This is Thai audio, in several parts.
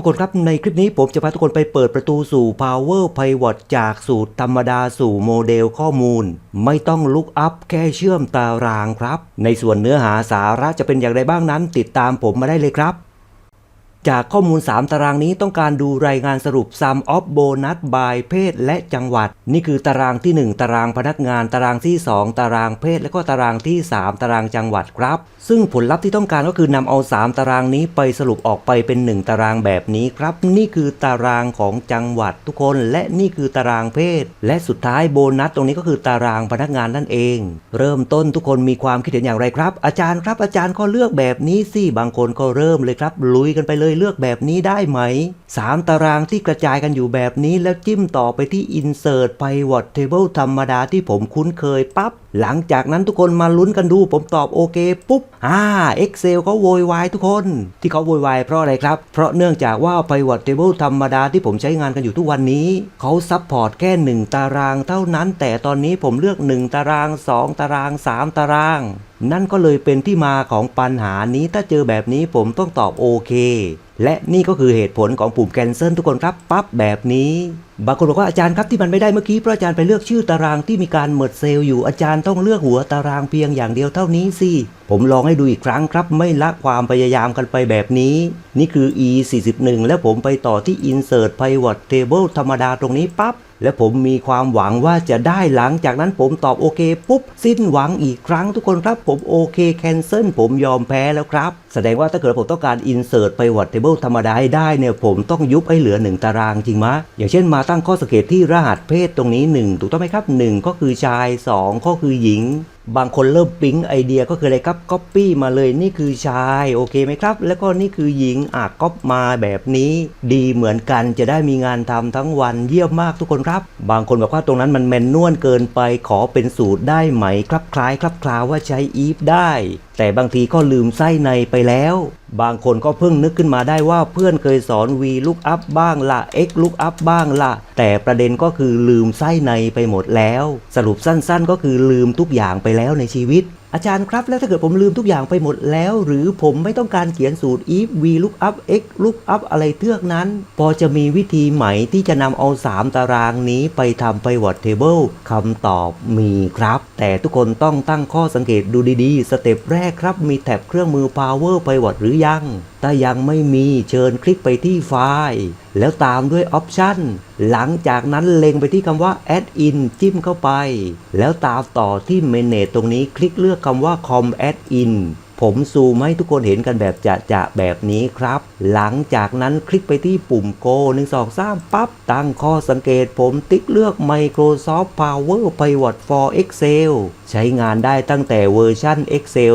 ทุกคนครับในคลิปนี้ผมจะพาทุกคนไปเปิดประตูสู่ Power Pivot จากสูตรธรรมดาสู่โมเดลข้อมูล ไม่ต้องลุกอัพแค่เชื่อมตารางครับ ในส่วนเนื้อหาสาระจะเป็นอย่างไรบ้างนั้น ติดตามผมมาได้เลยครับ จากข้อมูล 3 ตารางนี้ต้องการดูรายงานสรุป Sum of Bonus by เพศและจังหวัด นี่คือตารางที่ 1 ตารางพนักงาน ตารางที่ 2 ตารางเพศ และก็ตารางที่ 3 ตารางจังหวัดครับ ซึ่งผลลัพธ์ที่ต้องการก็คือนำเอา 3 ตารางนี้ไปสรุปออกไปเป็น 1 ตารางแบบนี้ครับ นี่คือตารางของจังหวัดทุกคน และนี่คือตารางเพศ และสุดท้ายโบนัสตรงนี้ก็คือตารางพนักงานนั่นเอง เริ่มต้นทุกคนมีความคิดเห็นอย่างไรครับ อาจารย์ครับอาจารย์ก็เลือกแบบนี้สิบางคนก็เริ่มเลยครับลุยกันไปเลยเลือกแบบนี้ได้ไหม 3 ตารางที่กระจายกันอยู่แบบนี้แล้วจิ้มต่อไปที่ Insert Pivot Table ธรรมดาที่ผมคุ้นเคยปั๊บหลังจากนั้นทุกคนมาลุ้นกันดู ผมตอบโอเคปุ๊บอ่า Excel เขาโวยวายทุกคน ที่เขาโวยวายเพราะอะไรครับ เพราะเนื่องจากว่า Pivot Table ธรรมดาที่ผมใช้งานกันอยู่ทุกวันนี้ เขาซัพพอร์ตแค่ 1 ตารางเท่านั้น แต่ตอนนี้ผมเลือก 1 ตาราง 2 ตาราง 3 ตาราง นั่นก็เลยเป็นที่มาของปัญหานี้ถ้าเจอแบบนี้ผมต้องตอบโอเค และนี่ก็คือเหตุผลของปุ่ม cancel ทุกคนครับปั๊บแบบนี้บางคนบอกว่าอาจารย์ครับที่มันไม่ได้เมื่อกี้เพราะอาจารย์ไปเลือกชื่อตารางที่มีการเมิดเซลล์อยู่อาจารย์ต้องเลือกหัวตารางเพียงอย่างเดียวเท่านี้สิผมลองให้ดูอีกครั้งครับ ไม่ละความพยายามกันไปแบบนี้ นี่คือ e 41แล้วผมไปต่อที่ insert pivot table ธรรมดาตรงนี้ปั๊บ และผมมีความหวังว่าจะได้หลังจากนั้นผมตอบโอเคปุ๊บ สิ้นหวังอีกครั้งทุกคนครับผมโอเคแคนเซิลผมยอมแพ้แล้วครับ แสดงว่าถ้าเกิดผมต้องการ insert pivot table ธรรมดาให้ได้เนี่ยผมต้องยุบให้เหลือ 1 ตารางจริงไหมะ อย่างเช่นมาตั้งข้อสังเกตที่รหัสเพศตรงนี้ 1 ถูกต้องไหมครับ 1 ก็คือชาย 2 ก็คือหญิง บางคนเริ่มปิ๊งไอเดียก็คืออะไรครับก๊อปปี้มาเลยนี่คือชายโอเคไหมครับ แล้วก็นี่คือหญิงอะก๊อปมาแบบนี้ดีเหมือนกันจะได้มีงานทำทั้งวันเยี่ยมมากทุกคนครับ บางคนบอกว่าตรงนั้นมันแมนนวลเกินไปขอเป็นสูตรได้ไหมครับคล้ายครับคลาว่าใช้อีฟได้ แต่บางทีก็ลืมไส้ในไปแล้ว บางคนก็เพิ่งนึกขึ้นมาได้ว่าเพื่อนเคยสอน v lookup บ้างละ x lookup บ้างละแต่ประเด็นก็คือลืมไส้ในไปหมดแล้ว สรุปสั้นๆ ก็คือลืมทุกอย่างไปแล้วในชีวิต อาจารย์ครับ แล้วถ้าเกิดผมลืมทุกอย่างไปหมดแล้ว หรือผมไม่ต้องการเขียนสูตร if v lookup x lookup อะไรเทือกนั้น พอจะมีวิธีไหมที่จะนำเอา 3 ตารางนี้ไปทำ pivot table คำตอบมีครับ แต่ทุกคนต้องตั้งข้อสังเกตดูดีๆ สเต็ปแรกครับ มีแท็บเครื่องมือ power pivot หรือยังถ้ายังไม่มีเชิญคลิกไปที่ไฟล์ แล้วตามด้วย Option หลังจากนั้นเล็งไปที่คำว่า Add in จิ้มเข้าไป แล้วตามต่อที่ Manage ตรงนี้คลิกเลือกคำว่า Com Add in ผมซูมให้ทุกคนเห็นกันแบบจะจะแบบนี้ครับ หลังจากนั้นคลิกไปที่ปุ่ม Go 1 2 3ปั๊บ ตั้งข้อสังเกตผมติ๊กเลือก Microsoft Power Pivot for Excel ใช้งานได้ตั้งแต่เวอร์ชัน Excel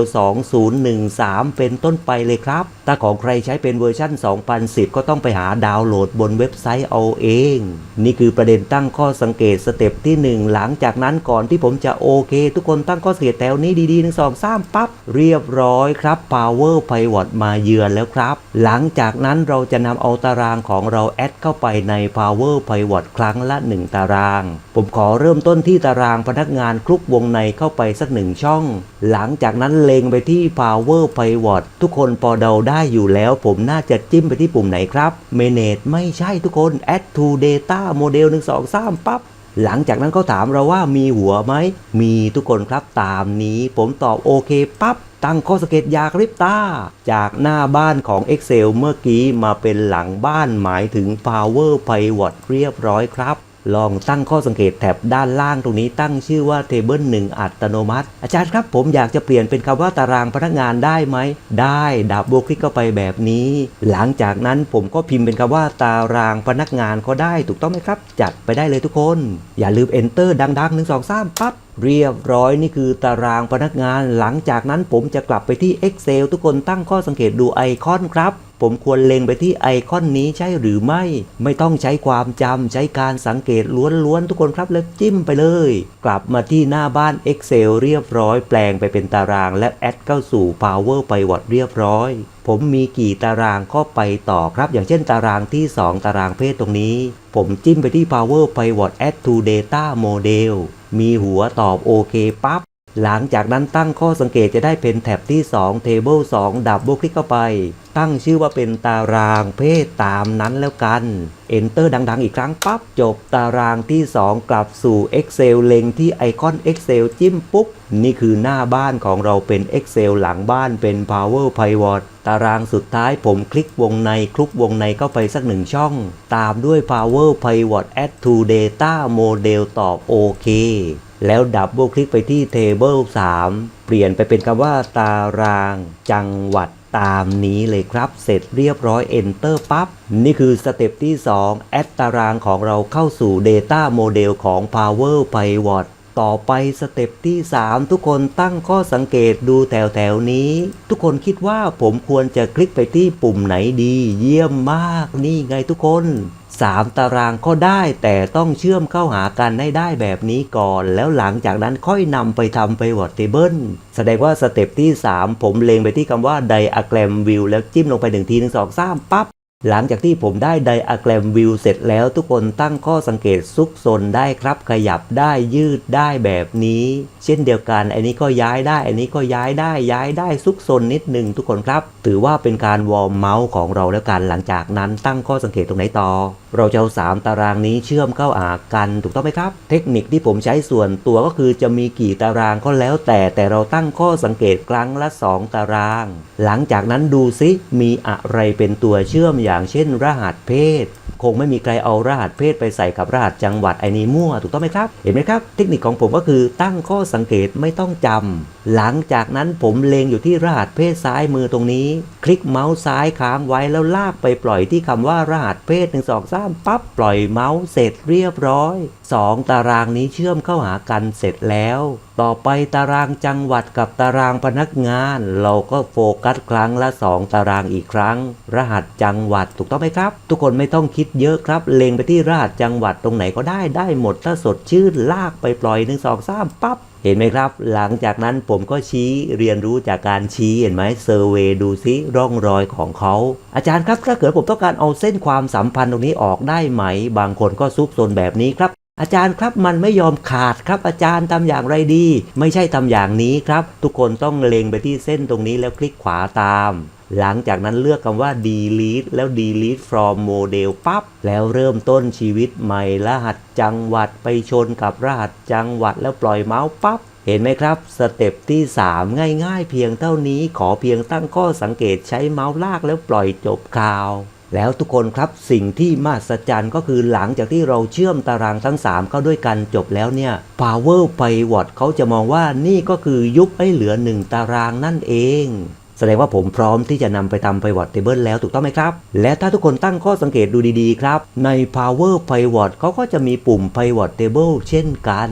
2013 เป็นต้นไปเลยครับถ้าของใครใช้เป็นเวอร์ชัน2010 ก็ต้องไปหาดาวน์โหลดบนเว็บไซต์เอาเอง นี่คือประเด็นตั้งข้อสังเกตสเต็ปที่ 1 หลังจากนั้นก่อนที่ผมจะโอเค ทุกคนตั้งข้อสังเกตแถวนี้ดีๆ1 2 3ปั๊บ เรียบร้อยครับ Power Pivot มาเยือนแล้วครับ หลังจากนั้นเราจะนำเอาตารางของเราแอดเข้าไปใน Power Pivot ครั้งละ 1 ตาราง ผมขอเริ่มต้นที่ตารางพนักงานคลุกวงในเข้าไปสักหนึ่งช่อง หลังจากนั้นเลงไปที่ Power Pivot ทุกคนพอเดาได้อยู่แล้ว ผมน่าจะจิ้มไปที่ปุ่มไหนครับ Manage ไม่ใช่ทุกคน Add to Data Model 1 2 3ปั๊บหลังจากนั้นเขาถามเราว่ามีหัวไหม มีทุกคนครับตามนี้ ผมตอบโอเคปั๊บตั้งข้อสังเกตอยากริบตา จากหน้าบ้านของ Excel เมื่อกี้มาเป็นหลังบ้านหมายถึง Power Pivot เรียบร้อยครับ ลองตั้งข้อสังเกตแถบด้านล่างตรงนี้ตั้งชื่อว่า Table 1 อัตโนมัติ อาจารย์ครับผมอยากจะเปลี่ยนเป็นคำว่าตารางพนักงานได้ไหม ได้ดับเบิลคลิกเข้าไปแบบนี้ หลังจากนั้นผมก็พิมพ์เป็นคำว่าตารางพนักงานก็ได้ถูกต้องไหมครับ จัดไปได้เลยทุกคน อย่าลืม Enter ดังๆ1 2 3ปั๊บเรียบร้อยนี่คือตารางพนักงาน หลังจากนั้นผมจะกลับไปที่ Excel ทุกคนตั้งข้อสังเกตดูไอคอนครับ ผมควรเล็งไปที่ไอคอนนี้ใช่หรือไม่ ไม่ต้องใช้ความจำใช้การสังเกตล้วนๆทุกคนครับแล้วจิ้มไปเลย กลับมาที่หน้าบ้าน Excel เรียบร้อย แปลงไปเป็นตารางและแอดเข้าสู่ Power Pivot เรียบร้อย ผมมีกี่ตารางก็ไปต่อครับ อย่างเช่นตารางที่ 2 ตารางเพศตรงนี้ ผมจิ้มไปที่ Power Pivot Add to Data Model มีหัวตอบโอเคปั๊บ หลังจากนั้นตั้งข้อสังเกตจะได้เป็นแท็บที่ 2 Table 2 ดับเบิลคลิกเข้าไป ตั้งชื่อว่าเป็นตารางเพศตามนั้นแล้วกัน Enter ดังๆ อีกครั้งปั๊บจบตารางที่ 2 กลับสู่ Excel เล็งที่ไอคอน Excel จิ้มปุ๊บ นี่คือหน้าบ้านของเราเป็น Excel หลังบ้านเป็น Power Pivot ตารางสุดท้ายผมคลิกวงในคลุกวงในเข้าไปสักหนึ่งช่อง ตามด้วย Power Pivot Add to Data Model ตอบโอเค แล้วดับเบิลคลิกไปที่ Table 3 เปลี่ยนไปเป็นคำว่าตาราง จังหวัดตามนี้เลยครับ เสร็จเรียบร้อย Enter ปั๊บ นี่คือสเต็ปที่ 2 แอดตารางของเราเข้าสู่ Data Model ของ Power Pivot ต่อไปสเต็ปที่ 3 ทุกคนตั้งข้อสังเกตดูแถวแถวนี้ ทุกคนคิดว่าผมควรจะคลิกไปที่ปุ่มไหนดี เยี่ยมมากนี่ไงทุกคน 3 ตารางก็ได้แต่ต้องเชื่อมเข้าหากันให้ได้แบบนี้ก่อน แล้วหลังจากนั้นค่อยนำไปทำ pivot table แสดงว่าสเต็ปที่ 3 ผมเล็งไปที่คำว่า diagram view แล้วจิ้มลงไปหนึ่งทีหนึ่งสองสามปั๊บ หลังจากที่ผมได้ไดอะแกรมวิวเสร็จแล้วทุกคนตั้งข้อสังเกตซุกซนได้ครับ ขยับได้ยืดได้แบบนี้ เช่นเดียวกัน อันนี้ก็ย้ายได้ อันนี้ก็ย้ายได้ย้ายได้ซุกซนนิดหนึ่งทุกคนครับ ถือว่าเป็นการวอร์มเมาส์ของเราแล้วกันหลังจากนั้นตั้งข้อสังเกตตรงไหนต่อ เราจะเอาสามตารางนี้เชื่อมเข้าหากันถูกต้องไหมครับ เทคนิคที่ผมใช้ส่วนตัวก็คือจะมีกี่ตารางก็แล้วแต่แต่เราตั้งข้อสังเกตครั้งละ 2 ตาราง หลังจากนั้นดูซิมีอะไรเป็นตัวเชื่อมอย่างเช่น รหัสเพศ คงไม่มีใครเอารหัสเพศไปใส่กับรหัสจังหวัดไอ้นี้มั่วถูกต้องไหมครับ เห็นไหมครับ เทคนิคของผมก็คือตั้งข้อสังเกตไม่ต้องจำหลังจากนั้นผมเล็งอยู่ที่รหัสเพศซ้ายมือตรงนี้ คลิกเมาส์ซ้ายค้างไว้แล้วลากไปปล่อยที่คำว่ารหัสเพศ1 2 3ปั๊บปล่อยเมาส์เสร็จเรียบร้อย 2 ตารางนี้เชื่อมเข้าหากันเสร็จแล้วต่อไปตารางจังหวัดกับตารางพนักงาน เราก็โฟกัสครั้งละ 2 ตารางอีกครั้ง รหัสจังหวัดถูกต้องไหมครับ ทุกคนไม่ต้องคิดเยอะครับ เล็งไปที่รหัสจังหวัดตรงไหนก็ได้ได้หมดถ้าสดชื่นลากไปปล่อย 1 2 3ปั๊บเห็นไหมครับ หลังจากนั้นผมก็ชี้เรียนรู้จากการชี้เห็นไหมเซอร์เวดูซิร่องรอยของเขา อาจารย์ครับถ้าเกิดผมต้องการเอาเส้นความสัมพันธ์ตรงนี้ออกได้ไหม บางคนก็ซุกซนแบบนี้ครับ อาจารย์ครับมันไม่ยอมขาดครับอาจารย์ทำอย่างไรดี ไม่ใช่ทำอย่างนี้ครับ ทุกคนต้องเล็งไปที่เส้นตรงนี้แล้วคลิกขวาตาม หลังจากนั้นเลือกคำว่า delete แล้ว delete from model ปั๊บแล้วเริ่มต้นชีวิตใหม่รหัสจังหวัดไปชนกับรหัสจังหวัดแล้วปล่อยเมาส์ปั๊บเห็นไหมครับ สเต็ปที่ 3 ง่ายๆ เพียงเท่านี้ขอเพียงตั้งข้อสังเกตใช้เมาส์ลากแล้วปล่อยจบข่าว แล้วทุกคนครับสิ่งที่มหัศจรรย์ก็คือหลังจากที่เราเชื่อมตารางทั้ง 3 เข้าด้วยกันจบแล้วเนี่ย Power Pivot เขาจะมองว่านี่ก็คือยุบให้เหลือ 1 ตารางนั่นเองแสดงว่าผมพร้อมที่จะนำไปทำ Pivot Table แล้วถูกต้องไหมครับ และถ้าทุกคนตั้งข้อสังเกตดูดีๆครับ ใน Power Pivot เขาก็จะมีปุ่ม Pivot Table เช่นกัน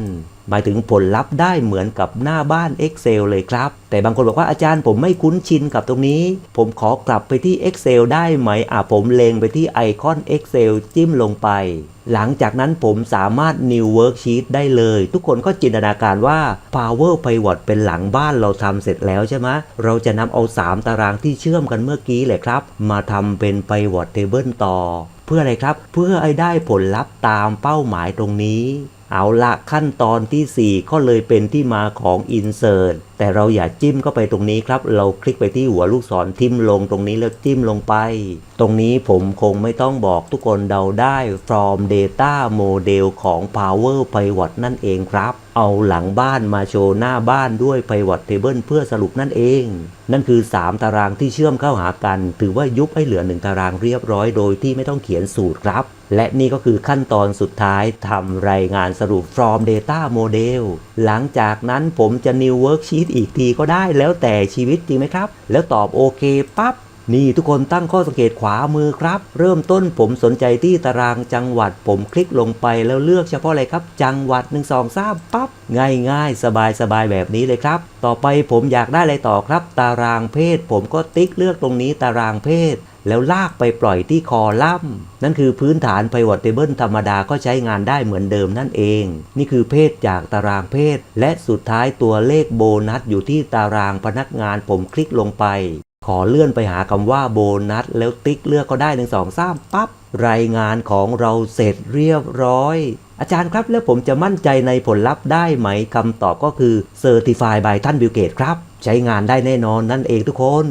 หมายถึงผลลัพธ์ได้เหมือนกับหน้าบ้าน Excel เลยครับ แต่บางคนบอกว่าอาจารย์ผมไม่คุ้นชินกับตรงนี้ ผมขอกลับไปที่ Excel ได้ไหมอะผมเลงไปที่ไอคอน Excel จิ้มลงไป หลังจากนั้นผมสามารถ New Worksheet ได้เลย ทุกคนก็จินตนาการว่า Power Pivot เป็นหลังบ้านเราทำเสร็จแล้วใช่ไหมเราจะนำเอา 3 ตารางที่เชื่อมกันเมื่อกี้เลยครับ มาทำเป็น Pivot Table ต่อ เพื่ออะไรครับ เพื่อให้ได้ผลลัพธ์ตามเป้าหมายตรงนี้ เอาละขั้นตอนทีสี่ 4 ก็เลยเป็นที่มาของ Insert แต่เราอย่าจิ้มเข้าไปตรงนี้ครับ เราคลิกไปที่หัวลูกศรทิมลงตรงนี้แล้วจิ้มลงไป ตรงนี้ผมคงไม่ต้องบอกทุกคนเดาได้ from data model ของ Power Pivot นั่นเองครับ เอาหลังบ้านมาโชว์หน้าบ้านด้วย Pivot Table เพื่อสรุปนั่นเอง นั่นคือ 3 ตารางที่เชื่อมเข้าหากัน ถือว่ายุบให้เหลือ 1 ตารางเรียบร้อยโดยที่ไม่ต้องเขียนสูตรครับ และนี่ก็คือขั้นตอนสุดท้ายทำรายงานสรุป from data model หลังจากนั้นผมจะ new worksheet อีกทีก็ได้แล้วแต่ชีวิตจริงไหมครับ แล้วตอบโอเคปั๊บนี่ทุกคนตั้งข้อสังเกตขวามือครับ เริ่มต้นผมสนใจที่ตารางจังหวัด ผมคลิกลงไปแล้วเลือกเฉพาะอะไรครับ จังหวัด 1 2 3ปั๊บง่ายๆ สบายๆ แบบนี้เลยครับ ต่อไปผมอยากได้อะไรต่อครับ ตารางเพศ ผมก็ติ๊กเลือกตรงนี้ตารางเพศ แล้วลากไปปล่อยที่คอลัมน์นั่นคือพื้นฐาน Pivot Table ธรรมดาก็ใช้งานได้เหมือนเดิมนั่นเอง นี่คือเพศจากตารางเพศ และสุดท้ายตัวเลขโบนัสอยู่ที่ตารางพนักงานผมคลิกลงไป ขอเลื่อนไปหาคำว่าโบนัส แล้วติ๊กเลือกก็ได้หนึ่งสองสามปั๊บรายงานของเราเสร็จเรียบร้อย อาจารย์ครับ แล้วผมจะมั่นใจในผลลัพธ์ได้ไหมคำตอบก็คือ Certified by ท่านบิลเกตครับ ใช้งานได้แน่นอนนั่นเองทุกคน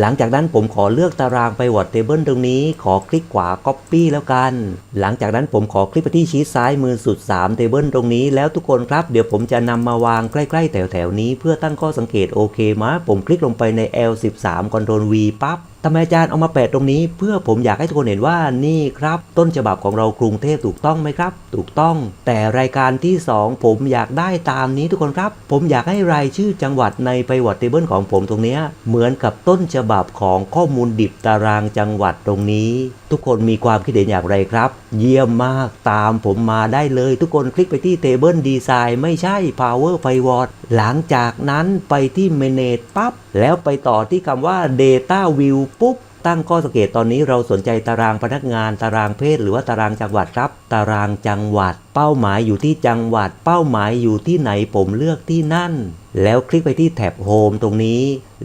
หลังจากนั้นผมขอเลือกตารางไปวอร์ดเทเบิลตรงนี้ ขอคลิกขวา Copy แล้วกัน หลังจากนั้นผมขอคลิกไปที่ชีตซ้ายมือสุด3เทเบิลตรงนี้แล้วทุกคนครับ เดี๋ยวผมจะนำมาวางใกล้ๆ แถวๆนี้เพื่อตั้งข้อสังเกตโอเคมะผมคลิกลงไปใน L13 Ctrl V ปั๊บทำไมอาจารย์เอามาแปะตรงนี้ เพื่อผมอยากให้ทุกคนเห็นว่านี่ครับ ต้นฉบับของเรากรุงเทพถูกต้องไหมครับ ถูกต้องแต่รายการที่ 2 ผมอยากได้ตามนี้ทุกคนครับ ผมอยากให้รายชื่อจังหวัดในไปวอร์ดเทเบิลของผมตรงนี้ เหมือนกับต้นฉบับของข้อมูลดิบตารางจังหวัดตรงนี้ ทุกคนมีความคิดเห็นอย่างไรครับ เยี่ยมมากตามผมมาได้เลยทุกคนคลิกไปที่ Table Design ไม่ใช่ Power Pivot หลังจากนั้นไปที่ Manage ปั๊บแล้วไปต่อที่คำว่า Data View ปุ๊บ ตั้งข้อสังเกตตอนนี้เราสนใจตารางพนักงาน ตารางเพศ หรือว่าตารางจังหวัดครับ ตารางจังหวัด เป้าหมายอยู่ที่จังหวัด เป้าหมายอยู่ที่ไหนผมเลือกที่นั่น แล้วคลิกไปที่แท็บโฮมตรงนี้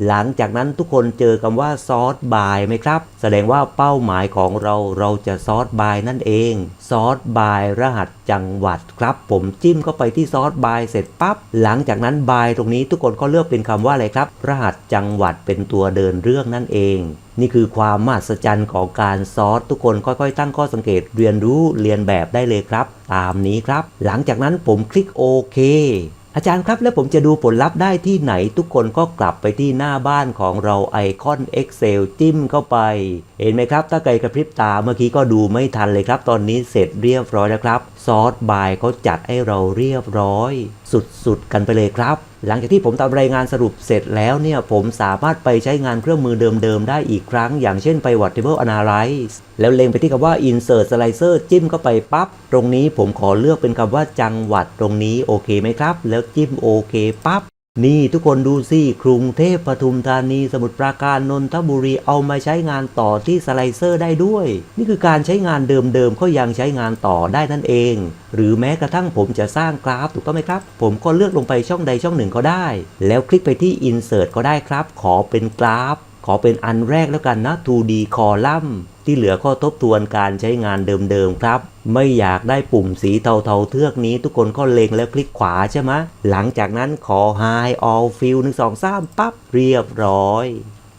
หลังจากนั้นทุกคนเจอคำว่าซอ r บายไหมครับ แสดงว่าเป้าหมายของเราเราจะซอ r บายนั่นเองซอ r บายรหัสจังหวัดครับ ผมจิ้มเข้าไปที่ซอ r บายเสร็จปั๊บหลังจากนั้นบายตรงนี้ทุกคนก็เลือกเป็นคำว่าอะไรครับ รหัสจังหวัดเป็นตัวเดินเรื่องนั่นเองนี่คือความมหัศจรรย์ของการซอสทุกคนค่อยๆ ตั้งข้อสังเกตเรียนรู้เรียนแบบได้เลยครับ ตามนี้ครับ หลังจากนั้นผมคลิกโอเค อาจารย์ครับแล้วผมจะดูผลลัพธ์ได้ที่ไหนทุกคนก็กลับไปที่หน้าบ้านของเราไอคอน Excel จิ้มเข้าไป เห็นไหมครับ ถ้าใครกระพริบตาเมื่อกี้ก็ดูไม่ทันเลยครับ ตอนนี้เสร็จเรียบร้อยแล้วครับ ซอสบายเขาจัดให้เราเรียบร้อย สุดๆกันไปเลยครับ หลังจากที่ผมทำรายงานสรุปเสร็จแล้วเนี่ย ผมสามารถไปใช้งานเครื่องมือเดิมๆ ได้อีกครั้ง อย่างเช่นไป What Table Analyze แล้วเล็งไปที่คำว่า Insert Slicer จิ้มเข้าไปปั๊บ ตรงนี้ผมขอเลือกเป็นคำว่าจังหวัดตรงนี้โอเคไหมครับ แล้วจิ้มโอเคปั๊บ นี่ทุกคนดูสิกรุงเทพปทุมธานีสมุทรปราการนนทบุรีเอามาใช้งานต่อที่สไลเซอร์ได้ด้วย นี่คือการใช้งานเดิมๆก็ยังใช้งานต่อได้นั่นเอง หรือแม้กระทั่งผมจะสร้างกราฟถูกต้องไหมครับ ผมก็เลือกลงไปช่องใดช่องหนึ่งก็ได้ แล้วคลิกไปที่ Insert ก็ได้ครับ ขอเป็นกราฟ ขอเป็นอันแรกแล้วกันนะ 2D Column ที่เหลือก็ทบทวนการใช้งานเดิมๆครับ ไม่อยากได้ปุ่มสีเทาๆเทือกนี้ทุกคนก็เล็งแล้วคลิกขวาใช่ไหมหลังจากนั้นขอ High All Fill 1 2 3ปั๊บเรียบร้อย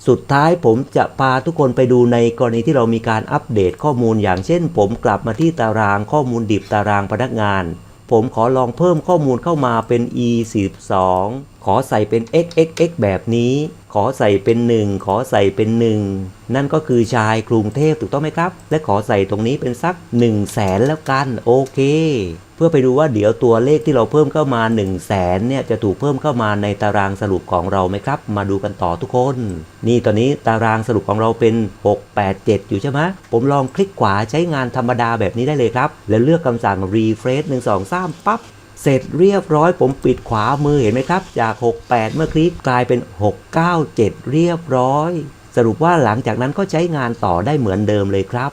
สุดท้ายผมจะพาทุกคนไปดูในกรณีที่เรามีการอัปเดตข้อมูลอย่างเช่น ผมกลับมาที่ตารางข้อมูลดิบตารางพนักงาน ผมขอลองเพิ่มข้อมูลเข้ามาเป็น e 1 2 ขอใส่เป็น xxx แบบนี้ ขอใส่เป็น 1 ขอใส่เป็น 1 นั่นก็คือชายกรุงเทพถูกต้องไหมครับ และขอใส่ตรงนี้เป็นสัก 1 0 0 0 0แสนแล้วกันโอเค เพื่อไปดูว่าเดี๋ยวตัวเลขที่เราเพิ่มเข้ามา 1 0 0 0 0แสนเนี่ยจะถูกเพิ่มเข้ามาในตารางสรุปของเราไหมครับ มาดูกันต่อทุกคน นี่ตอนนี้ตารางสรุปของเราเป็น 687 อยู่ใช่ไหมผมลองคลิกขวาใช้งานธรรมดาแบบนี้ได้เลยครับ แล้วเลือกคำสั่ง refresh 1 2 3ปั๊บ เสร็จเรียบร้อยผมปิดขวามือเห็นไหมครับ จาก 68 เมื่อคลิกกลายเป็น 697 เรียบร้อย สรุปว่าหลังจากนั้นก็ใช้งานต่อได้เหมือนเดิมเลยครับ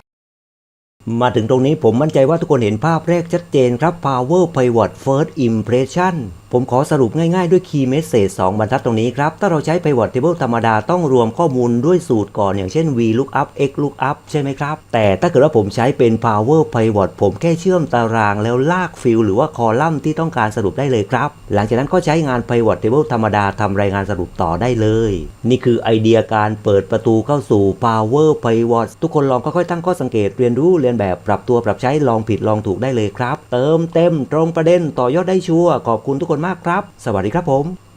มาถึงตรงนี้ผมมั่นใจว่าทุกคนเห็นภาพแรกชัดเจนครับ Power Pivot First Impression ผมขอสรุปง่ายๆด้วย Key Message 2 บรรทัดตรงนี้ครับ ถ้าเราใช้ Pivot Table ธรรมดาต้องรวมข้อมูลด้วยสูตรก่อนอย่างเช่น VLOOKUP XLOOKUP ใช่ไหมครับ แต่ถ้าเกิดว่าผมใช้เป็น Power Pivot ผมแค่เชื่อมตารางแล้วลากฟิลหรือว่าคอลัมน์ที่ต้องการสรุปได้เลยครับ หลังจากนั้นก็ใช้งาน Pivot Table ธรรมดาทำรายงานสรุปต่อได้เลย นี่คือไอเดียการเปิดประตูเข้าสู่ Power Pivot ทุกคนลองค่อยๆตั้งข้อสังเกตเรียนรู้เรียนแบบปรับตัวปรับใช้ลองผิดลองถูกได้เลยครับ เติมเต็มตรงประเด็นต่อยอดได้ชัวร์ขอบคุณทุกคนมากครับ สวัสดีครับผม